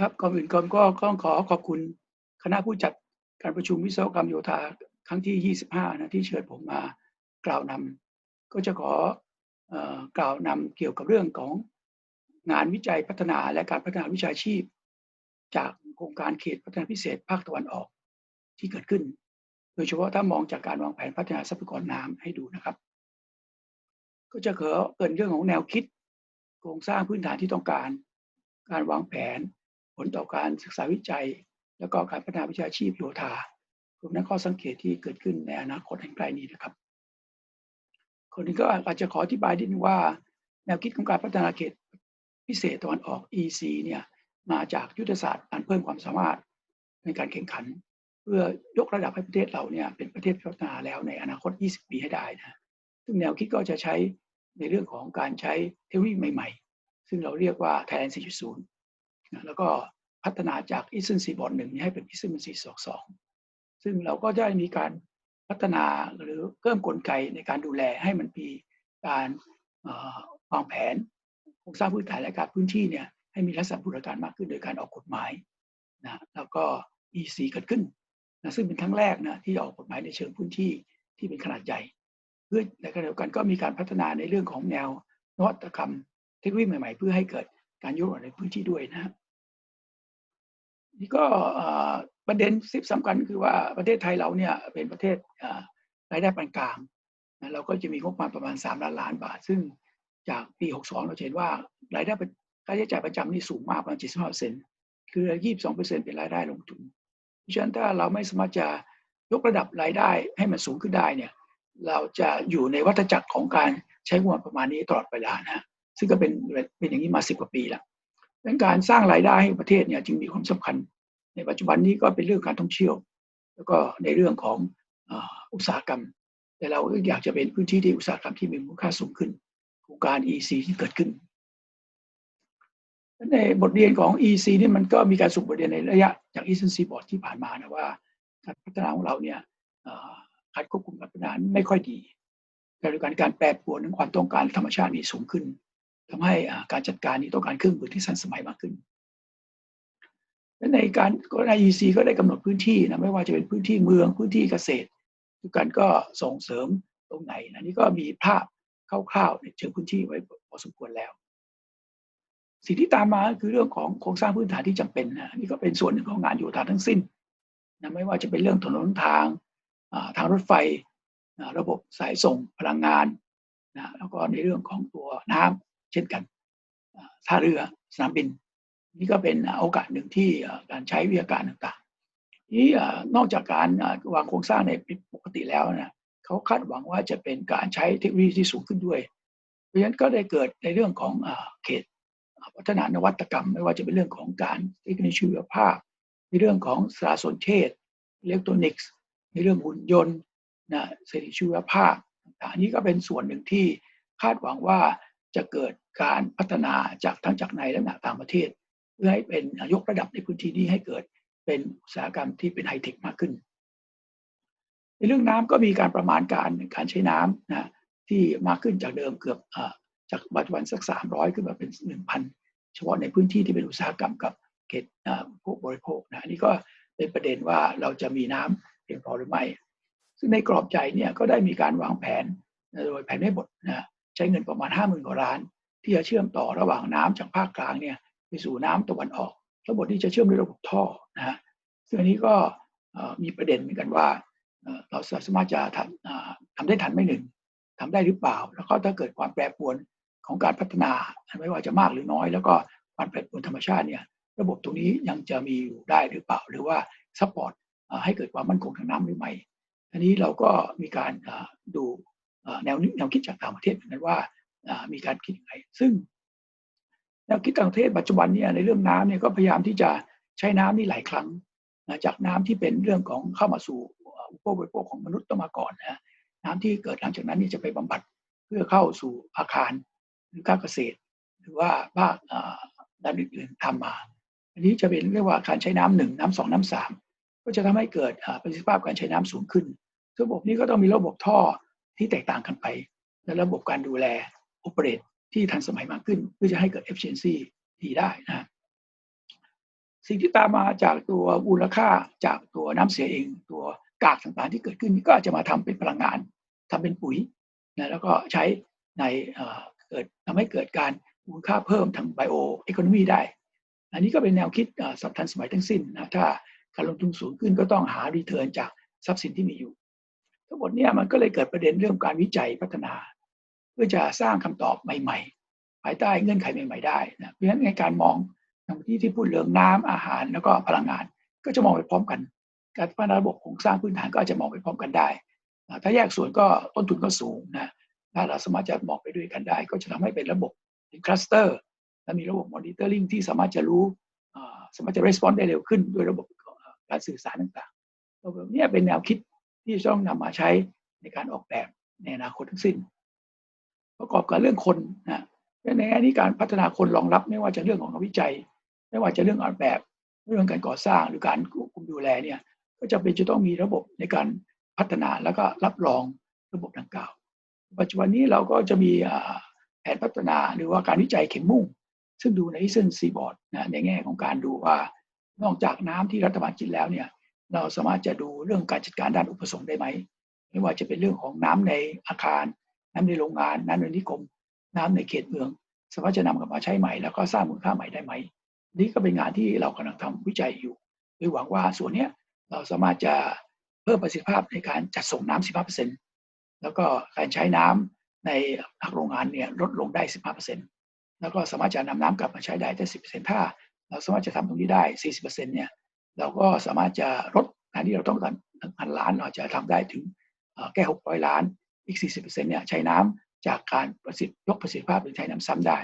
ครับก่อนอื่นก่อนก็ต้องขอขอบคุณคณะผู้จัดการประชุมวิศวกรรมโยธาครั้งที่ 25 นะที่เชิญผมมากล่าวนำก็จะขออกล่าวนำเกี่ยวกับเรื่องของงานวิจัยพัฒนาและการพัฒนาวิชาชีพ จากโครงการเขตพัฒนาพิเศษภาคตะวันออกที่เกิดขึ้น โดยเฉพาะถ้ามองจากการวางแผนพัฒนาทรัพยากรน้ำให้ดูนะครับ ก็จะขอเกินเรื่องของแนวคิด โครงสร้างพื้นฐานที่ต้องการ การวางแผน ลต่อการศึกษาวิจัย แล้วก็การพัฒนาวิชาชีพโยธารวมทั้งข้อสังเกตที่เกิดขึ้นในอนาคตอันใกล้นี้นะครับ คนนี้ก็อาจจะขออธิบายนิดนึงว่า แนวคิดของการพัฒนาเขตพิเศษตะวันออก EC เนี่ยมาจากยุทธศาสตร์การเพิ่มความสามารถในการแข่งขัน เพื่อยกระดับให้ประเทศเราเนี่ยเป็นประเทศพัฒนาแล้วในอนาคต 20 ปีให้ได้นะซึ่งแนวคิดก็จะใช้ในเรื่องของการใช้เทคโนโลยีใหม่ ๆ ซึ่งเราเรียกว่า Thailand 4.0 แล้วก็พัฒนาจาก Eastern Seaboard 1ให้เป็น Eastern Seaboard 2ซึ่งเราก็ได้มีการพัฒนาหรือเพิ่มกลไกในการดูแลให้มันมีการวางแผนโครงสร้างพื้นฐานและการพื้นที่เนี่ยให้มีลักษณะบูรการมากขึ้นโดยการออกกฎหมายนะแล้วก็ EC เกิดขึ้นนะซึ่งเป็นครั้งแรกนะที่ออกกฎหมายในเชิงพื้นที่ที่เป็นขนาดใหญ่เพื่อในขณะเดียวกันก็มีการพัฒนาในเรื่องของแนวนวัตกรรมเทคโนโลยีใหม่ ๆ เพื่อให้เกิดการยกระดับในพื้นที่ด้วยนะ นี่ก็ประเด็นสิบสำคัญคือว่าประเทศไทยเราเนี่ยเป็นประเทศรายได้ปานกลางนะเราก็จะมีงบประมาณประมาณ 3 ล้านล้านบาท ซึ่งจากปี 62 เราเห็นว่ารายได้ค่าใช้จ่ายประจำนี่สูงมากประมาณ 75%คือ 22%เป็นรายได้ลงทุน เพราะฉะนั้นถ้าเราไม่สามารถจะยกระดับรายได้ให้มันสูงขึ้นได้เนี่ยเราจะอยู่ในวัฏจักรของการใช้งบประมาณนี้ตลอดเวลานะซึ่งก็เป็นเป็นอย่างนี้มาสิบกว่าปีแล้ว ดังการสร้างรายได้ให้ประเทศเนี่ยจึงมีความสำคัญ ในปัจจุบันนี้ก็เป็นเรื่องการท่องเที่ยว แล้วก็ในเรื่องของอุตสาหกรรม แต่เราก็อยากจะเป็นพื้นที่ที่อุตสาหกรรมที่มีมูลค่าสูงขึ้นโครงการ EC ที่เกิดขึ้นในบทเรียนของ EC นี่มันก็มีการสุบบทเรียนในระยะจาก Eastern Seaboard ที่ผ่านมานะว่าการพัฒนาของเราเนี่ยการควบคุมการพัฒนาไม่ค่อยดีแต่ด้วยการการแปรปรวนของความต้องการธรรมชาตินี่สูงขึ้น ทำให้การจัดการนี้ต้องการเครื่องมือที่ทันสมัยมากขึ้นและในการก็ใน EC ก็ได้กำหนดพื้นที่นะไม่ว่าจะเป็นพื้นที่เมืองพื้นที่เกษตรทุกการก็ส่งเสริมตรงไหนนะนี่ก็มีภาพคร่าวๆในเชิงพื้นที่ไว้พอสมควรแล้ว สิ่งที่ตามมาคือเรื่องของโครงสร้างพื้นฐานที่จำเป็นนะนี่ก็เป็นส่วนหนึ่งของงานโยธาทั้งสิ้นนะไม่ว่าจะเป็นเรื่องถนนทางทางรถไฟระบบสายส่งพลังงานนะแล้วก็ในเรื่องของตัวน้ำ เช่นกันท่าเรือสนามบิน นี่ก็เป็นโอกาสหนึ่งที่การใช้วิทยาการต่างๆที่นอกจากการวางโครงสร้างในปกติแล้วนะเขาคาดหวังว่าจะเป็นการใช้เทคโนโลยีที่สูงขึ้นด้วย เพราะฉะนั้นก็ได้เกิดในเรื่องของเขตพัฒนานวัตกรรม ไม่ว่าจะเป็นเรื่องของการเทคโนโลยีชีวภาพ ในเรื่องของสารสนเทศอิเล็กทรอนิกส์ ในเรื่องหุ่นยนต์นะเสรีชีวภาพต่างๆนี้ก็เป็นส่วนหนึ่งที่คาดหวังว่า จะเกิดการพัฒนาจากทั้งจากในและต่างประเทศ เพื่อให้เป็นยกระดับในพื้นที่นี้ให้เกิดเป็นอุตสาหกรรมที่เป็นไฮเทคมากขึ้น ในเรื่องน้ำก็มีการประมาณการการใช้น้ำนะที่มากขึ้นจากเดิมเกือบจากปัจจุบันสักสามร้อยขึ้นมาเป็นหนึ่งพันเฉพาะในพื้นที่ที่เป็นอุตสาหกรรมกับเขตผู้บริโภคนะนี่ก็เป็นประเด็นว่าเราจะมีน้ำเพียงพอหรือไม่ ซึ่งในกรอบใจเนี่ยก็ได้มีการวางแผนโดยแผนไม่บทนะ ช้เงินประมาณห้าหมื่นกว่าล้าน ที่จะเชื่อมต่อระหว่างน้ำจากภาคกลางเนี่ยไปสู่น้ำตะวันออก ระบบที่จะเชื่อมด้วยระบบท่อนะฮะซึ่งอันนี้ก็มีประเด็นเหมือนกันว่าเราสามารถจะทำทำได้ทันไม่หนึ่งทำได้หรือเปล่า แล้วก็ถ้าเกิดความแปรปรวนของการพัฒนาไม่ว่าจะมากหรือน้อย แล้วก็ความแปรปรวนธรรมชาติเนี่ยระบบตรงนี้ยังจะมีอยู่ได้หรือเปล่า หรือว่าซัพพอร์ตให้เกิดความมั่นคงทางน้ำหรือไม่อันนี้เราก็มีการดู แนวแนวคิดจากต่างประเทศเหมือนกันว่ามีการคิดยังไงซึ่งแนวคิดต่างประเทศปัจจุบันเนี่ยในเรื่องน้ำเนี่ยก็พยายามที่จะใช้น้ำนี่หลายครั้งจากน้ำที่เป็นเรื่องของเข้ามาสู่อุปโภคบริโภคของมนุษย์ต้องมาก่อนนะน้ำที่เกิดหลังจากนั้นนี่จะไปบำบัดเพื่อเข้าสู่อาคารหรือการเกษตร หรือว่าภาคด้านอื่นๆทำมา อันนี้จะเป็นเรียกว่าการใช้น้ำหนึ่งน้ำสองน้ำสามก็จะทำให้เกิดประสิทธิภาพการใช้น้ำสูงขึ้น ระบบนี้ก็ต้องมีระบบท่อ ที่แตกต่างกันไป และระบบการดูแลโอเปเรตที่ทันสมัยมากขึ้น เพื่อจะให้เกิด efficiency ดีได้นะสิ่งที่ตามมาจากตัวมูลค่าจากตัวน้ำเสียเอง ตัวกากต่างๆที่เกิดขึ้นก็อาจจะมาทำเป็นพลังงานทำเป็นปุ๋ยนะแล้วก็ใช้ในเกิดทำให้เกิดการมูลค่าเพิ่มทางไบโอเอคอนมีได้ อันนี้ก็เป็นแนวคิดสับทันสมัยทั้งสิ้นนะถ้าการลงทุนสูงขึ้นก็ต้องหารีเทิร์นจากทรัพย์สินที่มีอยู่ ทั้งหมดเนี่ยมันก็เลยเกิดประเด็นเรื่องการวิจัยพัฒนา เพื่อจะสร้างคำตอบใหม่ ๆ ภายใต้เงื่อนไขใหม่ ๆ ได้นะเพราะฉะนั้นในการมองที่ที่พูดเรื่องน้ำอาหารแล้วก็พลังงาน ก็จะมองไปพร้อมกัน การพัฒนาระบบโครงสร้างพื้นฐานก็อาจจะมองไปพร้อมกันได้ ถ้าแยกส่วนก็ต้นทุนก็สูงนะถ้าเราสามารถจะมองไปด้วยกันได้ ก็จะทำให้เป็นระบบเป็นคลัสเตอร์และมีระบบมอนิเตอร์ลิงที่สามารถจะรู้สามารถจะรีสปอนส์ได้เร็วขึ้นด้วยระบบการสื่อสารต่างๆระบบนี้เป็นแนวคิด ที่ต้องนำมาใช้ในการออกแบบในอนาคตทั้งสิ้น ประกอบกับเรื่องคนนะในแง่นี้การพัฒนาคนรองรับไม่ว่าจะเรื่องของวิจัย ไม่ว่าจะเรื่องออกแบบเรื่องการก่อสร้างหรือการควบคุมดูแลเนี่ยก็จะเป็นจะต้องมีระบบในการพัฒนาแล้วก็รับรองระบบดังกล่าว ปัจจุบันนี้เราก็จะมีแผนพัฒนาหรือว่าการวิจัยเข็มมุ่ง ซึ่งดูในเส้นซีบอร์ดนะในแง่ของการดูว่านอกจากน้ำที่รัฐบาลกินแล้วเนี่ย เราสามารถจะดูเรื่องการจัดการด้านอุปสงค์ได้ไหม ไม่ว่าจะเป็นเรื่องของน้ำในอาคาร น้ำในโรงงาน น้ำในนิคม น้ำในเขตเมือง สามารถจะนำกลับมาใช้ใหม่แล้วก็สร้างมูลค่าใหม่ได้ไหม นี่ก็เป็นงานที่เรากำลังทำวิจัยอยู่โดยหวังว่าส่วนนี้เราสามารถจะเพิ่มประสิทธิภาพในการจัดส่งน้ำ15%แล้วก็การใช้น้ำในโรงงานเนี่ยลดลงได้ 15%แล้วก็สามารถจะนำน้ำกลับมาใช้ได้ได้ 10%ถ้าเราสามารถจะทำตรงนี้ได้ 40%เนี่ย เราก็สามารถจะลดงานที่เราต้องการพันล้านเราจะทำได้ถึงแค่600ล้าน อีก40%เปอร์เซ็นต์เนี่ยใช้น้ำจากการประสิทธิยกประสิทธิภาพหรือใช้น้ำซ้ำได้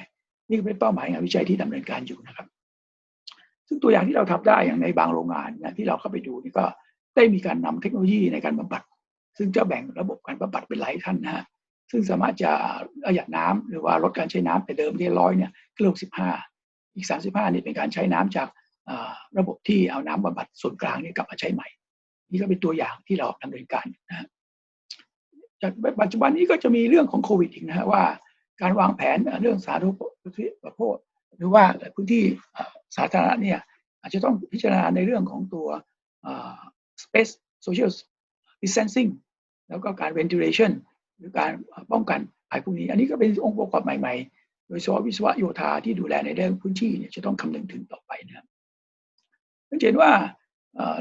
นี่เป็นเป้าหมายงานวิจัยที่ดำเนินการอยู่นะครับ ซึ่งตัวอย่างที่เราทำได้อย่างในบางโรงงานนะที่เราเข้าไปดูนี่ก็ได้มีการนำเทคโนโลยีในการบำบัด ซึ่งจะแบ่งระบบการบำบัดเป็นหลายท่านนะฮะซึ่งสามารถจะประหยัดน้ำหรือว่าลดการใช้น้ำไปเดิมที่ร้อยเนี่ยก็ลงสิบห้าอีก35นี่เป็นการใช้น้ำจาก ระบบที่เอาน้ำบำบัดส่วนกลางนี่กลับมาใช้ใหม่ นี่ก็เป็นตัวอย่างที่เราดำเนินการนะจากปัจจุบันนี้ก็จะมีเรื่องของโควิดอีกนะฮะว่า การวางแผนเรื่องสาธารณประโภคหรือว่าพื้นที่สาธารณะเนี่ยอาจจะต้องพิจารณาในเรื่องของตัว space social distancing แล้วก็การ ventilation หรือการป้องกันภัยพวกนี้ อันนี้ก็เป็นองค์ประกอบใหม่ ๆ โดยเฉพาะวิศวโยธาที่ดูแลในเรื่องพื้นที่เนี่ยจะต้องคำนึงถึงต่อไปนะครับ เห็นว่า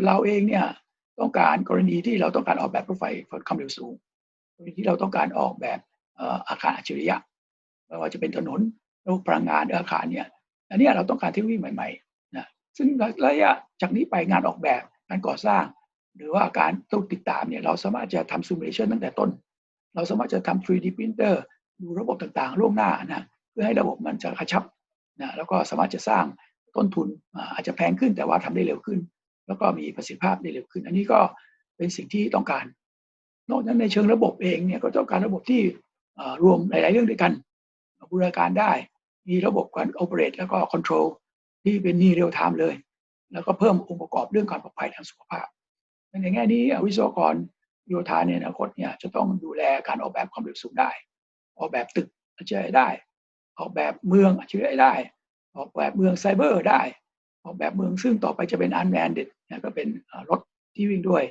เราเองเนี่ยต้องการกรณีที่เราต้องการออกแบบรถไฟความเร็วสูงกรณีที่เราต้องการออกแบบอาคารอัจฉริยะไม่ว่าจะเป็นถนนระบบพลังงานอาคารเนี่ยอันนี้เราต้องการเทคโนโลยีใหม่ๆนะซึ่งระยะจากนี้ไปงานออกแบบการก่อสร้าง หรือว่าการต้องติดตามเนี่ยเราสามารถจะทำซูมเลชันตั้งแต่ต้น เราสามารถจะทำ 3D printer ดูระบบต่างๆล่วงหน้านะเพื่อให้ระบบมันจะกระชับนะแล้วก็สามารถจะสร้าง ต้นทุนอาจจะแพงขึ้นแต่ว่าทำได้เร็วขึ้น แล้วก็มีประสิทธิภาพได้เร็วขึ้น อันนี้ก็เป็นสิ่งที่ต้องการ นอกจากในเชิงระบบเองเนี่ยก็ต้องการระบบที่รวมหลาย ๆ เรื่องด้วยกันบูรณาการได้ มีระบบการโอเปเรตแล้วก็คอนโทรลที่เป็นนี่เรียลไทม์เลย แล้วก็เพิ่มองค์ประกอบเรื่องการปลอดภัยทางสุขภาพในแง่นี้วิศวกรโยธาในอนาคตเนี่ยจะต้องดูแลการออกแบบความเร็วสูงได้ ออกแบบตึกอัจฉริยะได้ ออกแบบเมืองอัจฉริยะได้ ออกแบบเมืองไซเบอร์ได้ ออกแบบเมืองซึ่งต่อไปจะเป็นอันแมนเด็ดนะก็เป็นรถที่วิ่งด้วย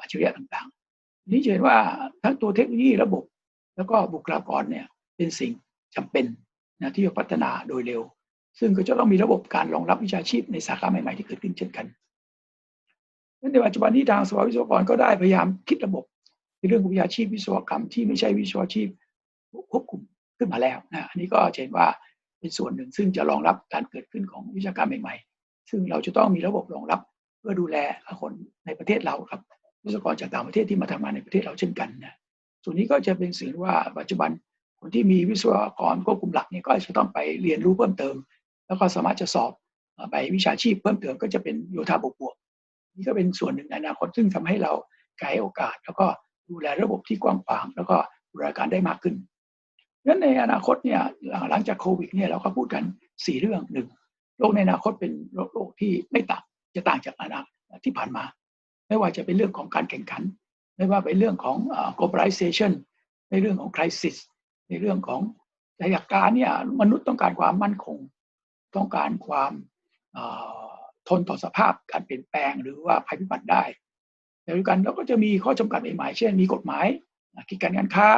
อัจฉริยะต่างๆ นี่เห็นว่าทั้งตัวเทคโนโลยีระบบ แล้วก็บุคลากรเนี่ยเป็นสิ่งจำเป็นนะที่จะพัฒนาโดยเร็ว ซึ่งก็จะต้องมีระบบการรองรับวิชาชีพในสาขาใหม่ๆที่เกิดขึ้นเช่นกันในปัจจุบันนี้ทางสภาวิศวกรก็ได้พยายามคิดระบบในเรื่องของวิชาชีพวิศวกรรมที่ไม่ใช่วิชาชีพควบคุมขึ้นมาแล้วนะอันนี้ก็เห็นว่า เป็นส่วนหนึ่งซึ่งจะรองรับการเกิดขึ้นของวิชาการใหม่ๆ ซึ่งเราจะต้องมีระบบรองรับเพื่อดูแลคนในประเทศเราครับวิศวกรจากต่างประเทศที่มาทำงานในประเทศเราเช่นกันนะส่วนนี้ก็จะเป็นสิ่งว่าปัจจุบันคนที่มีวิศวกรควบคุมหลักเนี่ยก็จะต้องไปเรียนรู้เพิ่มเติม แล้วก็สามารถจะสอบไปวิชาชีพเพิ่มเติมก็จะเป็นโยธาบวกบวกนี่ก็เป็นส่วนหนึ่งในอนาคตซึ่งทำให้เราขายโอกาส แล้วก็ดูแลระบบที่กว้างขวางแล้วก็บริการได้มากขึ้น นั้นในอนาคตเนี่ยหลังจากโควิดเนี่ยเราก็พูดกัน4เรื่องหนึ่งโลกในอนาคตเป็นโลกที่ไม่ต่างจะต่างจากอนาคตที่ผ่านมา ไม่ว่าจะเป็นเรื่องของการแข่งขัน ไม่ว่าเป็นเรื่องของ globalization ในเรื่องของ crisis ในเรื่องของหลักการเนี่ยมนุษย์ต้องการความมั่นคง ต้องการความทนต่อสภาพการเปลี่ยนแปลงหรือว่าภัยพิบัติได้แต่ด้วยกันเราก็จะมีข้อจำกัดใหม่ๆเช่นมีกฎหมายกิจการการค้า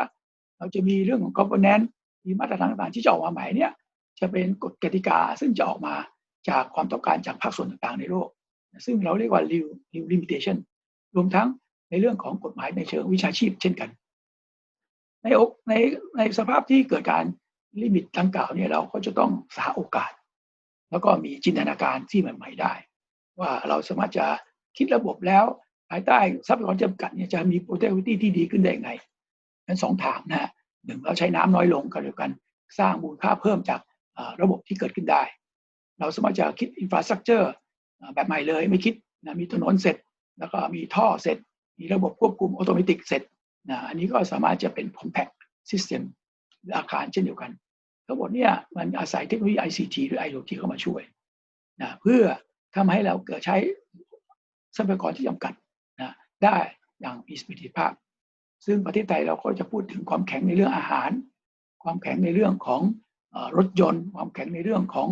เราจะมีเรื่องของ governance มีมาตรฐานต่างๆที่จะออกมาใหม่เนี่ยจะเป็นกฎกติกาซึ่งจะออกมาจากความต้องการจากภาคส่วนต่างๆในโลก ซึ่งเราเรียกว่า new new limitation รวมทั้งในเรื่องของกฎหมายในเชิงวิชาชีพเช่นกัน ในในในสภาพที่เกิดการลิมิตดังกล่าวเนี่ยเราก็จะต้องสาโอกาส แล้วก็มีจินตนาการที่ใหม่ๆได้ ว่าเราสามารถจะคิดระบบแล้วภายใต้ทรัพยากรจำกัดเนี่ยจะมี productivity ที่ดีขึ้นได้ยังไง นั้นสองทางนะฮะหนึ่งเราใช้น้ำน้อยลงกันเดียวกัน สร้างมูลค่าเพิ่มจากระบบที่เกิดขึ้นได้ เราสามารถจะคิดอินฟราสตรักเจอร์แบบใหม่เลยไม่คิดนะมีถนนเสร็จ แล้วก็มีท่อเสร็จ มีระบบควบคุมอัตโนมัติเสร็จนะอันนี้ก็สามารถจะเป็น compact system อาคารเช่นเดียวกัน ทั้งหมดเนี่ยมันอาศัยเทคโนโลยี ICT หรือ IoT เข้ามาช่วยนะเพื่อทำให้เราเกิดใช้ทรัพยากรที่จำกัดนะได้อย่างมีประสิทธิภาพ ซึ่งประเทศไทยเราก็จะพูดถึงความแข็งในเรื่องอาหาร ความแข็งในเรื่องของรถยนต์ ความแข็งในเรื่องของ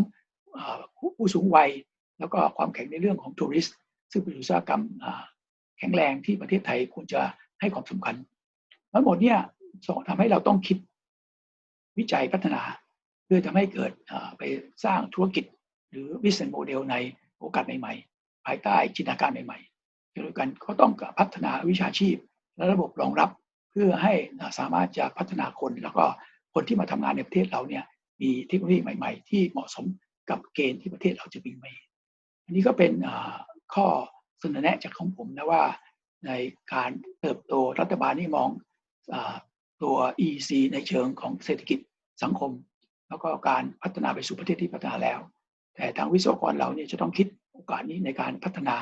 ผู้สูงวัย แล้วก็ความแข็งในเรื่องของทัวริสต์ซึ่งเป็นอุตสาหกรรมแข็งแรงที่ประเทศไทยควรจะให้ความสำคัญ ทั้งหมดเนี่ยทำให้เราต้องคิดวิจัยพัฒนา เพื่อทำให้เกิดไปสร้างธุรกิจ หรือ business model ในโอกาสใหม่ๆภายใต้จินตนาการใหม่ๆโดยกันก็ต้องพัฒนาวิชาชีพและระบบรองรับ เพื่อให้สามารถจะพัฒนาคนแล้วก็คนที่มาทำงานในประเทศเราเนี่ยมีเทคโนโลยีใหม่ ๆ ที่เหมาะสมกับเกณฑ์ที่ประเทศเราจะมีไปอันนี้ก็เป็นข้อเสนอแนะจากของผมนะว่าในการเติบโตรัฐบาลนี่มองอตัว EC ในเชิงของเศรษฐกิจสังคม แล้วก็การพัฒนาไปสู่ประเทศที่พัฒนาแล้ว แต่ทางวิศวกรเราเนี่ยจะต้องคิดโอกาสนี้ในการพัฒนา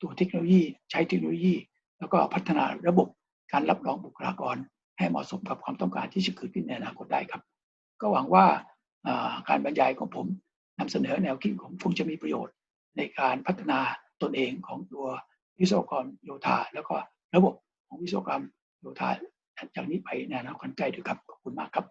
ตัวเทคโนโลยี ใช้เทคโนโลยี แล้วก็พัฒนาระบบ การรับรองบุคลากรให้เหมาะสมกับความต้องการที่จะเกิดขึ้นในอนาคตได้ครับ ก็หวังว่าการบรรยายของผมนำเสนอแนวคิดของคงจะมีประโยชน์ ในการพัฒนาตนเองของตัววิศวกรโยธา แล้วก็ระบบของวิศวกรรมโยธาจากนี้ไปในอนาคตใกล้ด้วยครับขอบคุณมากครับ